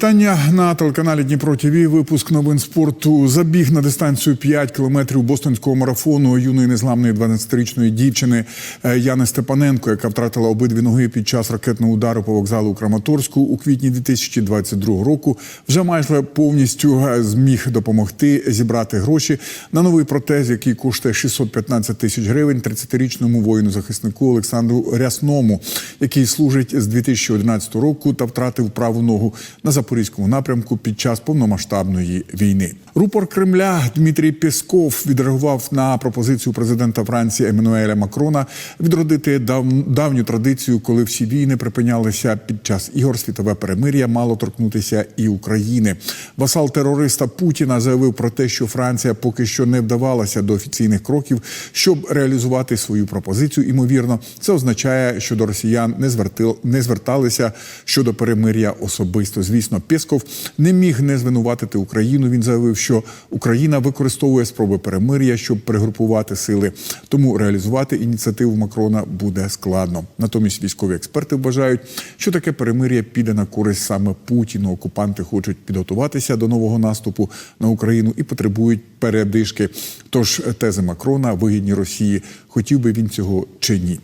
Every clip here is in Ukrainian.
Вітання на телеканалі Дніпро ТВ. Випуск новин спорту. Забіг на дистанцію 5 кілометрів бостонського марафону юної незламної 12-річної дівчини е, Яни Степаненко, яка втратила обидві ноги під час ракетного удару по вокзалу Краматорську у квітні 2022 року. Вже майже повністю е, зміг допомогти зібрати гроші на новий протез, який коштує 615 тисяч гривень 30-річному воїну-захиснику Олександру Рясному, який служить з 2011 року та втратив праву ногу на запорізькому напрямку під час повномасштабної війни. Рупор Кремля Дмитрій Пєсков відреагував на пропозицію президента Франції Еммануеля Макрона відродити дав- давню традицію, коли всі війни припинялися під час ігор. Світове перемир'я мало торкнутися і України. Васал терориста Путіна заявив про те, що Франція поки що не вдавалася до офіційних кроків, щоб реалізувати свою пропозицію. Імовірно, це означає, що до росіян не звертил, не зверталися щодо перемир'я особисто. Звісно, Пєсков не міг не звинуватити Україну. Він заявив, що Україна використовує спроби перемир'я, щоб перегрупувати сили. Тому реалізувати ініціативу Макрона буде складно. Натомість військові експерти вважають, що таке перемир'я піде на користь саме Путіну. Окупанти хочуть підготуватися до нового наступу на Україну і потребують передишки. Тож тези Макрона вигідні Росії. Хотів би він цього чи ні.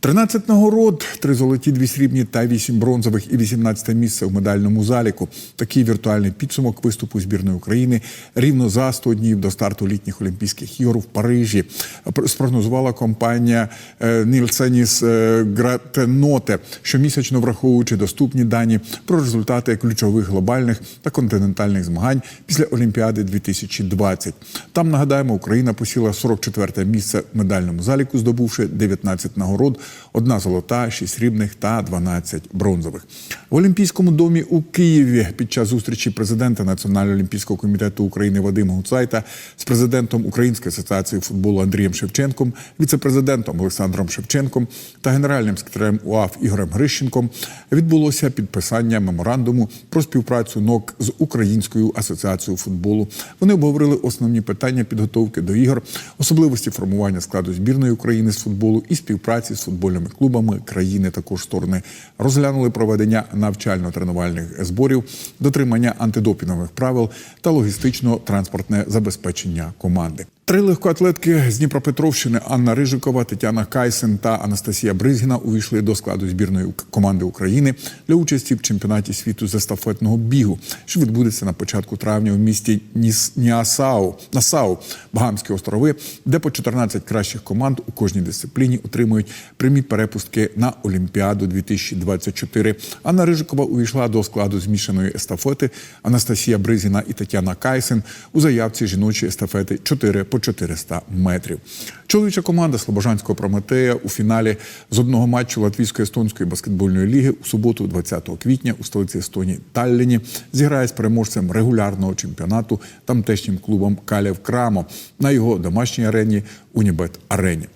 13 нагород, три золоті, дві срібні та вісім бронзових і 18 місце в медальному заліку. Такий віртуальний підсумок виступу збірної України рівно за 100 днів до старту літніх Олімпійських ігор в Парижі. Пр- Спрогнозувала компанія е, Нільсеніс е, Гратеноте, щомісячно враховуючи доступні дані про результати ключових глобальних та континентальних змагань після Олімпіади 2020. Там нагадаємо, Україна посіла 44 місце в медальному заліку, здобувши 19 нагород, одна золота, 6 срібних та 12 бронзових. В Олімпійському домі у Києві під час зустрічі президента Національного олімпійського комітету України Вадима Гуцайта з президентом Української асоціації футболу Андрієм Шевченком, віце-президентом Олександром Шевченком та генеральним секретарем УАФ Ігорем Грищенком відбулося підписання меморандуму про співпрацю НОК з Українською асоціацією футболу. Вони обговорили основні питання підготовки до ігор, особливості формування складу збірної України з футболу і співпраці з футбольними клубами країни. Також сторони розглянули проведення навчально-тренувальних зборів, дотримання антидопінгових правил та логістично-транспортне забезпечення команди. Три легкоатлетки з Дніпропетровщини Анна Рижикова, Тетяна Кайсен та Анастасія Бризгіна увійшли до складу збірної команди України для участі в чемпіонаті світу з естафетного бігу, що відбудеться на початку травня у місті Ніс Ніасау Насау, Багамські острови, де по 14 кращих команд у кожній дисципліні отримують прямі перепустки на Олімпіаду 2024. Анна Рижикова увійшла до складу змішаної естафети. Анастасія Бризіна і Тетяна Кайсен у заявці жіночої естафети 4 по 400 метрів. Чоловіча команда Слобожанського Прометея у фіналі з одного матчу Латвійсько-естонської баскетбольної ліги у суботу, 20 квітня, у столиці Естонії Талліні зіграє з переможцем регулярного чемпіонату тамтешнім клубом Калєв Крамо на його домашній арені Унібет Арені.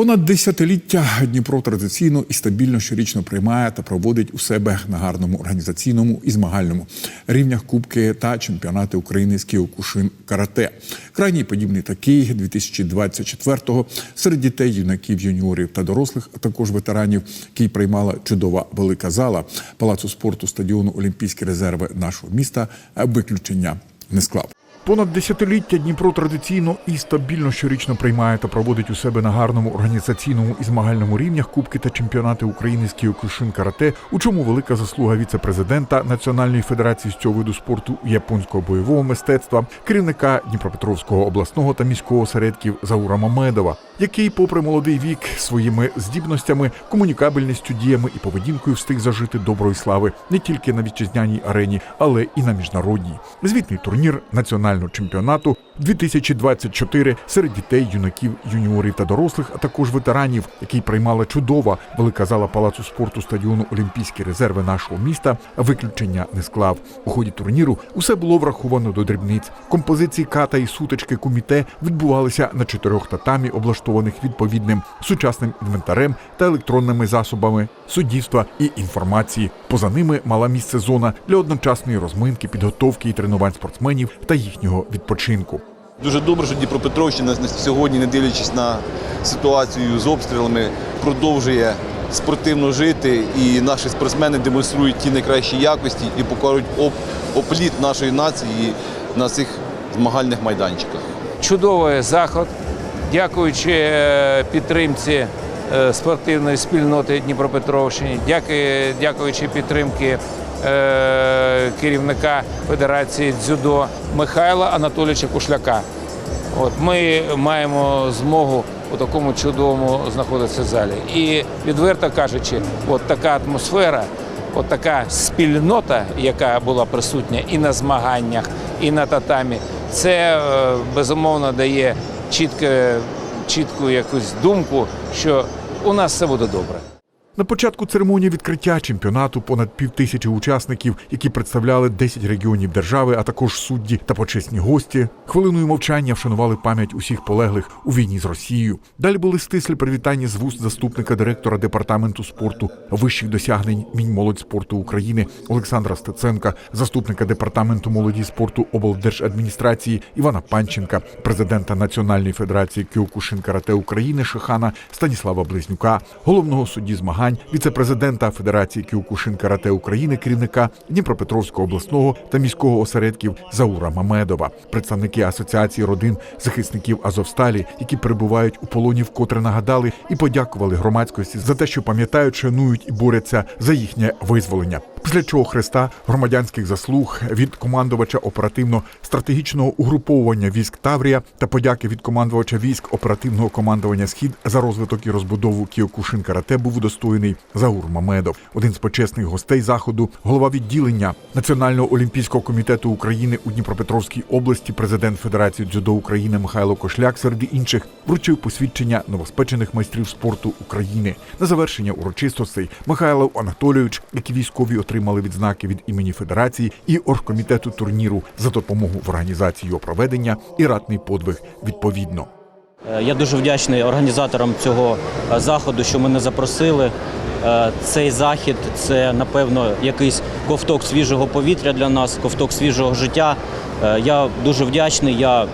Понад десятиліття Дніпро традиційно і стабільно щорічно приймає та проводить у себе на гарному організаційному і змагальному рівнях Кубки та чемпіонати України з Кіокушин Карате. Крайній подібний такий 2024-го серед дітей, юнаків, юніорів та дорослих, а також ветеранів, який приймала чудова велика зала палацу спорту стадіону Олімпійські резерви нашого міста. Виключення не склав. Понад десятиліття Дніпро традиційно і стабільно щорічно приймає та проводить у себе на гарному організаційному і змагальному рівнях Кубки та чемпіонати України з Кіокушин Карате, у чому велика заслуга віце-президента Національної федерації з цього виду спорту японського бойового мистецтва, керівника Дніпропетровського обласного та міського осередків Заура Мамедова, який, попри молодий вік, своїми здібностями, комунікабельністю, діями і поведінкою встиг зажити доброї слави не тільки на вітчизняній арені, але і на міжнародній. Звітний турнір національного чемпіонату 2024 серед дітей, юнаків, юніорів та дорослих, а також ветеранів, який приймала чудова велика зала палацу спорту стадіону Олімпійські резерви нашого міста, виключення не склав. У ході турніру усе було враховано до дрібниць. Композиції ката і сутички коміте відбувалися на чотирьох татамі, облаштованих відповідним сучасним інвентарем та електронними засобами суддівства і інформації. Поза ними мала місце зона для одночасної розминки, підготовки і тренувань спортсменів та їхнього відпочинку. Дуже добре, що Дніпропетровщина сьогодні, не дивлячись на ситуацію з обстрілами, продовжує спортивно жити, і наші спортсмени демонструють ті найкращі якості і покажуть оп- опліт нашої нації на цих змагальних майданчиках. чудовий заход, дякуючи е, підтримці спортивної спільноти Дніпропетровщини, дякуючи підтримки е, керівника Федерації дзюдо Михайла Анатолійовича Кушляка. От ми маємо змогу у такому чудовому знаходитися залі. І відверто кажучи, от така атмосфера, от така спільнота, яка була присутня і на змаганнях, і на татамі, це е, безумовно дає чітке, чітку якусь думку, що у нас все буде добре. На початку церемонії відкриття чемпіонату понад півтисячі учасників, які представляли 10 регіонів держави, а також судді та почесні гості, хвилиною мовчання вшанували пам'ять усіх полеглих у війні з Росією. Далі були стислі привітання з вуст заступника директора департаменту спорту вищих досягнень Мінмолодь спорту України Олександра Стеценка, заступника департаменту молоді спорту облдержадміністрації Івана Панченка, президента Національної федерації Кіокушин Карате України Шихана Станіслава Близнюка, головного судді змагань, віце-президента Федерації Кіокушин Карате України, керівника Дніпропетровського обласного та міського осередків Заура Мамедова, представники асоціації родин захисників Азовсталі, які перебувають у полоні, вкотре нагадали і подякували громадськості за те, що пам'ятають, шанують і борються за їхнє визволення. Після чого хреста громадянських заслуг від командувача оперативно-стратегічного угруповування військ Таврія та подяки від командувача військ оперативного командування Схід за розвиток і розбудову Кіокушин Карате був удостоєний Заур Мамедов, один з почесних гостей заходу, голова відділення Національного олімпійського комітету України у Дніпропетровській області, президент Федерації дзюдо України Михайло Кошляк, серед інших, вручив посвідчення новоспечених майстрів спорту України. На завершення урочистостей Михайло Анатолійович, які військові отримали відзнаки від імені Федерації і оргкомітету турніру за допомогу в організації його проведення і ратний подвиг відповідно. Е, Я дуже вдячний організаторам цього е, заходу, що мене запросили. Е, Цей захід це напевно якийсь ковток свіжого повітря для нас, ковток свіжого життя. Я дуже вдячний. Я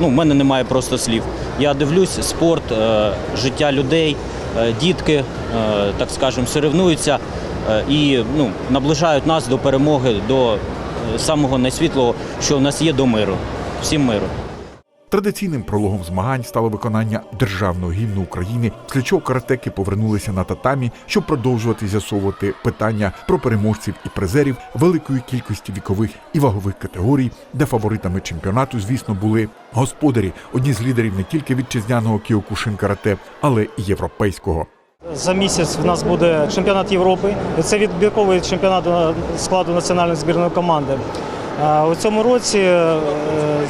ну, в мене немає просто слів. Я дивлюсь спорт, життя людей, дітки, так скажемо, соревнуються і ну, наближають нас до перемоги, до е, самого найсвітлого, що в нас є до миру. Всім миру. Традиційним прологом змагань стало виконання державного гімну України, після чого каратеки повернулися на татамі, щоб продовжувати з'ясовувати питання про переможців і призерів великої кількості вікових і вагових категорій, де фаворитами чемпіонату, звісно, були господарі, одні з лідерів не тільки вітчизняного кіокушин карате, але і європейського. За місяць в нас буде чемпіонат Європи. Це відбірковий чемпіонат складу національної збірної команди. Е, У цьому році е,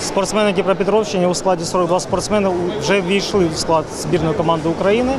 спортсмени Дніпропетровщини у складі 42 спортсмени вже ввійшли в склад збірної команди України.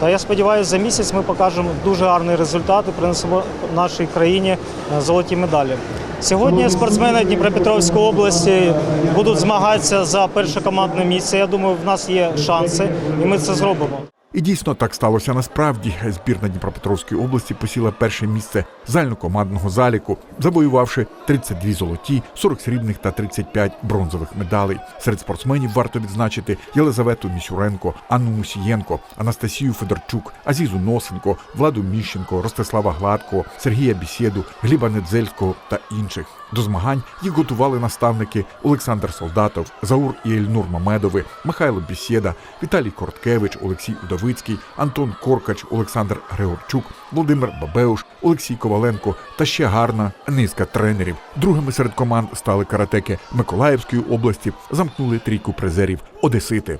Та я сподіваюся, за місяць ми покажемо дуже гарний результат і принесемо нашій країні е, золоті медалі. Сьогодні спортсмени Дніпропетровської області будуть змагатися за перше командне місце. Я думаю, в нас є шанси, і ми це зробимо. І дійсно так сталося насправді. Збірна Дніпропетровської області посіла перше місце загальнокомандного заліку, завоювавши 32 золоті, 40 срібних та 35 бронзових медалей. Серед спортсменів варто відзначити Єлизавету Місюренко, Анну Мусієнко, Анастасію Федорчук, Азізу Носенко, Владу Міщенко, Ростислава Гладкого, Сергія Бісєду, Гліба Недзельського та інших. До змагань їх готували наставники Олександр Солдатов, Заур і Ельнур Мамедови, Михайло Бісєда, Віталій Корткевич, Олексій Удовицький, Антон Коркач, Олександр Григорчук, Володимир Бабеуш, Олексій Коваленко та ще гарна низка тренерів. Другими серед команд стали каратеки Миколаївської області, замкнули трійку призерів Одесити.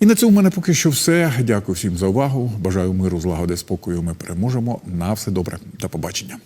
І на цьому в мене поки що все. Дякую всім за увагу. Бажаю миру, злагоди, спокою. Ми переможемо. На все добре. До побачення.